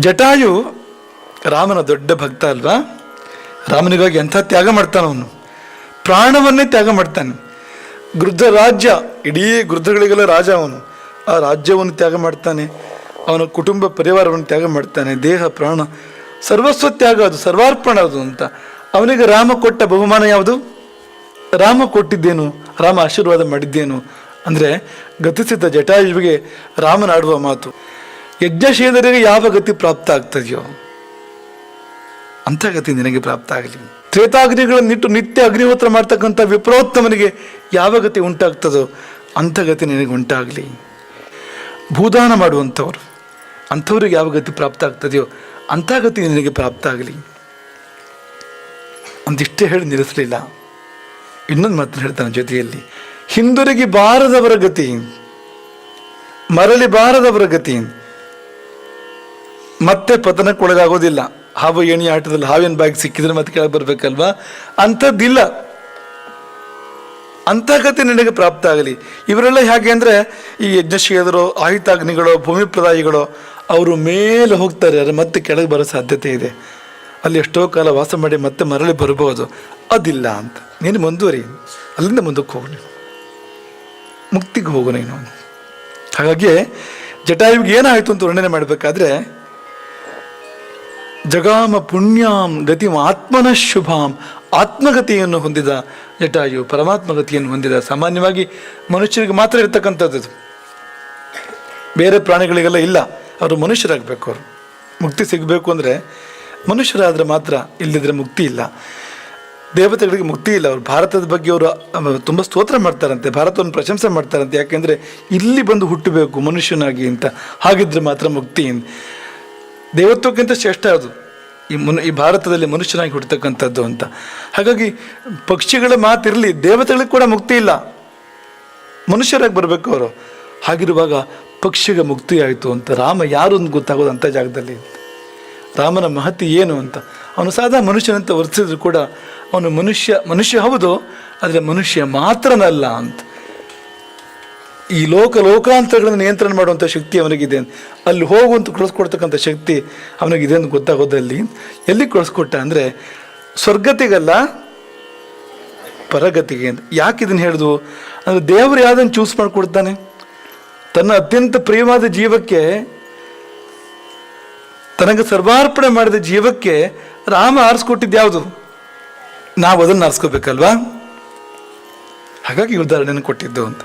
ಜಟಾಯು ರಾಮನ ದೊಡ್ಡ ಭಕ್ತ ಅಲ್ವಾ? ರಾಮನಿಗಾಗಿ ಎಂಥ ತ್ಯಾಗ ಮಾಡ್ತಾನೆ ಅವನು. ಪ್ರಾಣವನ್ನೇ ತ್ಯಾಗ ಮಾಡ್ತಾನೆ. ಗೃದ್ಧ ರಾಜ್ಯ ಇಡೀ ಗೃದ್ಧಗಳಿಗೆಲ್ಲ ರಾಜ ಅವನು. ಆ ರಾಜ್ಯವನ್ನು ತ್ಯಾಗ ಮಾಡ್ತಾನೆ. ಅವನ ಕುಟುಂಬ ಪರಿವಾರವನ್ನು ತ್ಯಾಗ ಮಾಡ್ತಾನೆ. ದೇಹ, ಪ್ರಾಣ, ಸರ್ವಸ್ವ ತ್ಯಾಗ ಅದು, ಸರ್ವಾರ್ಪಣ ಅದು ಅಂತ. ಅವನಿಗೆ ರಾಮ ಕೊಟ್ಟ ಬಹುಮಾನ ಯಾವುದು? ರಾಮ ಕೊಟ್ಟಿದ್ದೇನು? ರಾಮ ಆಶೀರ್ವಾದ ಮಾಡಿದ್ದೇನು? ಅಂದರೆ ಗತಿಸಿದ್ದ ಜಟಾಯುವಿಗೆ ರಾಮನಾಡುವ ಮಾತು. ಯಜ್ಞಶೀಲರಿಗೆ ಯಾವ ಗತಿ ಪ್ರಾಪ್ತ ಆಗ್ತದೆಯೋ ಅಂಥ ಗತಿ ನಿನಗೆ ಪ್ರಾಪ್ತ ಆಗಲಿ ತ್ರೇತಾಗ್ನಿಗಳನ್ನಿಟ್ಟು ನಿತ್ಯ ಅಗ್ನಿಹೋತ್ರ ಮಾಡ್ತಕ್ಕಂಥ ವಿಪ್ರೋತ್ತಮನಿಗೆ ಯಾವ ಗತಿ ಉಂಟಾಗ್ತದೋ ಅಂಥ ಗತಿ ನಿನಗೆ ಉಂಟಾಗಲಿ. ಭೂದಾನ ಮಾಡುವಂಥವ್ರು, ಅಂಥವ್ರಿಗೆ ಯಾವ ಗತಿ ಪ್ರಾಪ್ತ ಆಗ್ತದೆಯೋ ಅಂಥ ಗತಿ ನಿನಗೆ ಪ್ರಾಪ್ತ ಆಗಲಿ ಒಂದಿಷ್ಟೇ ಹೇಳಿ ನಿಲ್ಲಿಸಲಿಲ್ಲ. ಇನ್ನೊಂದು ಮಾತನ್ನು ಹೇಳ್ತಾನೆ ಜೊತೆಯಲ್ಲಿ. ಹಿಂದಿರುಗಿ ಬಾರದವರ ಗತಿ, ಮರಳಿ ಬಾರದವರ ಗತಿ ಮತ್ತೆ ಪತನಕ್ಕೊಳಗಾಗೋದಿಲ್ಲ. ಹಾವು ಏಣಿ ಆಟದಲ್ಲಿ ಹಾವಿನ ಬ್ಯಾಗ್ ಸಿಕ್ಕಿದ್ರೆ ಮತ್ತೆ ಕೆಳಗೆ ಬರ್ಬೇಕಲ್ವಾ? ಅಂಥದ್ದಿಲ್ಲ. ಅಂಥ ಕತೆ ನಿನಗೆ ಪ್ರಾಪ್ತ ಆಗಲಿ. ಇವರೆಲ್ಲ ಹೇಗೆ ಅಂದರೆ, ಈ ಯಜ್ಞಶೀಲರು ಆಯುತಾಗ್ನಿಗಳು ಭೂಮಿ ಪ್ರದಾಯಿಗಳು ಅವರು ಮೇಲೆ ಹೋಗ್ತಾರೆ. ಆದರೆ ಮತ್ತೆ ಕೆಳಗೆ ಬರೋ ಸಾಧ್ಯತೆ ಇದೆ. ಅಲ್ಲಿ ಎಷ್ಟೋ ಕಾಲ ವಾಸ ಮಾಡಿ ಮತ್ತೆ ಮರಳಿ ಬರಬಹುದು. ಅದಿಲ್ಲ ಅಂತ. ನೀನು ಮುಂದುವರಿ. ಅಲ್ಲಿಂದ ಮುಂದಕ್ಕೆ ಹೋಗು ನೀನು. ಮುಕ್ತಿಗೆ ಹೋಗು ನೀನು. ಹಾಗಾಗಿ ಜಟಾಯುವಿಗೆ ಏನಾಯಿತು ಅಂತ ವರ್ಣನೆ ಮಾಡಬೇಕಾದ್ರೆ ಜಗಾಮ ಪುಣ್ಯಾಂ ಗತಿಂ ಆತ್ಮನ ಶುಭಾಂ. ಆತ್ಮಗತಿಯನ್ನು ಹೊಂದಿದ ಜಟಾಯು ಪರಮಾತ್ಮ ಗತಿಯನ್ನು ಹೊಂದಿದ. ಸಾಮಾನ್ಯವಾಗಿ ಮನುಷ್ಯರಿಗೆ ಮಾತ್ರ ಇರತಕ್ಕಂಥದ್ದು. ಬೇರೆ ಪ್ರಾಣಿಗಳಿಗೆಲ್ಲ ಇಲ್ಲ. ಅವರು ಮನುಷ್ಯರಾಗಬೇಕು ಅವರು. ಮುಕ್ತಿ ಸಿಗಬೇಕು ಅಂದರೆ ಮನುಷ್ಯರಾದರೆ ಮಾತ್ರ ಇಲ್ಲದಿದ್ದರೆ ಮುಕ್ತಿ ಇಲ್ಲ. ದೇವತೆಗಳಿಗೆ ಮುಕ್ತಿ ಇಲ್ಲ. ಅವರು ಭಾರತದ ಬಗ್ಗೆ ಅವರು ತುಂಬ ಸ್ತೋತ್ರ ಮಾಡ್ತಾರಂತೆ. ಭಾರತವನ್ನು ಪ್ರಶಂಸೆ ಮಾಡ್ತಾರಂತೆ. ಯಾಕೆಂದರೆ ಇಲ್ಲಿ ಬಂದು ಹುಟ್ಟಬೇಕು ಮನುಷ್ಯನಾಗಿ ಅಂತ. ಹಾಗಿದ್ರೆ ಮಾತ್ರ ಮುಕ್ತಿ ದೇವತ್ವಕ್ಕಿಂತ ಶ್ರೇಷ್ಠ ಅದು ಈ ಮುನ್, ಈ ಭಾರತದಲ್ಲಿ ಮನುಷ್ಯನಾಗಿ ಹುಟ್ಟತಕ್ಕಂಥದ್ದು ಅಂತ. ಹಾಗಾಗಿ ಪಕ್ಷಿಗಳ ಮಾತಿರಲಿ ದೇವತೆಗಳಿಗೆ ಕೂಡ ಮುಕ್ತಿ ಇಲ್ಲ. ಮನುಷ್ಯರಾಗಿ ಬರಬೇಕು ಅವರು. ಹಾಗಿರುವಾಗ ಪಕ್ಷಿಗೆ ಮುಕ್ತಿ ಆಯಿತು ಅಂತ ರಾಮ ಯಾರು ಅಂತ ಗೊತ್ತಾಗೋದು ಅಂಥ ಜಾಗದಲ್ಲಿ? ರಾಮನ ಮಹತಿ ಏನು ಅಂತ? ಅವನು ಸಾದಾ ಮನುಷ್ಯನಂತ ವರ್ತಿಸಿದ್ರು ಕೂಡ ಅವನು ಮನುಷ್ಯ ಮನುಷ್ಯ ಹೌದು, ಆದರೆ ಮನುಷ್ಯ ಮಾತ್ರನಲ್ಲ ಅಂತ. ಈ ಲೋಕ ಲೋಕಾಂತರಗಳನ್ನು ನಿಯಂತ್ರಣ ಮಾಡುವಂಥ ಶಕ್ತಿ ಅವನಿಗಿದೆ. ಅಲ್ಲಿ ಹೋಗುವಂತ ಕಳಿಸ್ಕೊಡ್ತಕ್ಕಂಥ ಶಕ್ತಿ ಅವನಿಗಿದೆ ಅಂತ ಗೊತ್ತಾಗೋದಲ್ಲಿ ಎಲ್ಲಿ ಕಳಿಸ್ಕೊಟ್ಟ ಅಂದರೆ ಸ್ವರ್ಗತಿಗಲ್ಲ, ಪರಗತಿಗೆ ಅಂತ. ಯಾಕೆ ಇದನ್ನು ಹೇಳಿದ್ವು ಅಂದರೆ ದೇವರು ಯಾವುದನ್ನು ಚೂಸ್ ಮಾಡಿಕೊಡ್ತಾನೆ? ತನ್ನ ಅತ್ಯಂತ ಪ್ರಿಯವಾದ ಜೀವಕ್ಕೆ, ತನಗೆ ಸರ್ವಾರ್ಪಣೆ ಮಾಡಿದ ಜೀವಕ್ಕೆ ರಾಮ ಆರಿಸ್ಕೊಟ್ಟಿದ್ದು ಯಾವುದು? ನಾವು ಅದನ್ನು ಆರಿಸ್ಕೋಬೇಕಲ್ವಾ? ಹಾಗಾಗಿ ಉದಾಹರಣೆಯನ್ನು ಕೊಟ್ಟಿದ್ದು ಅಂತ.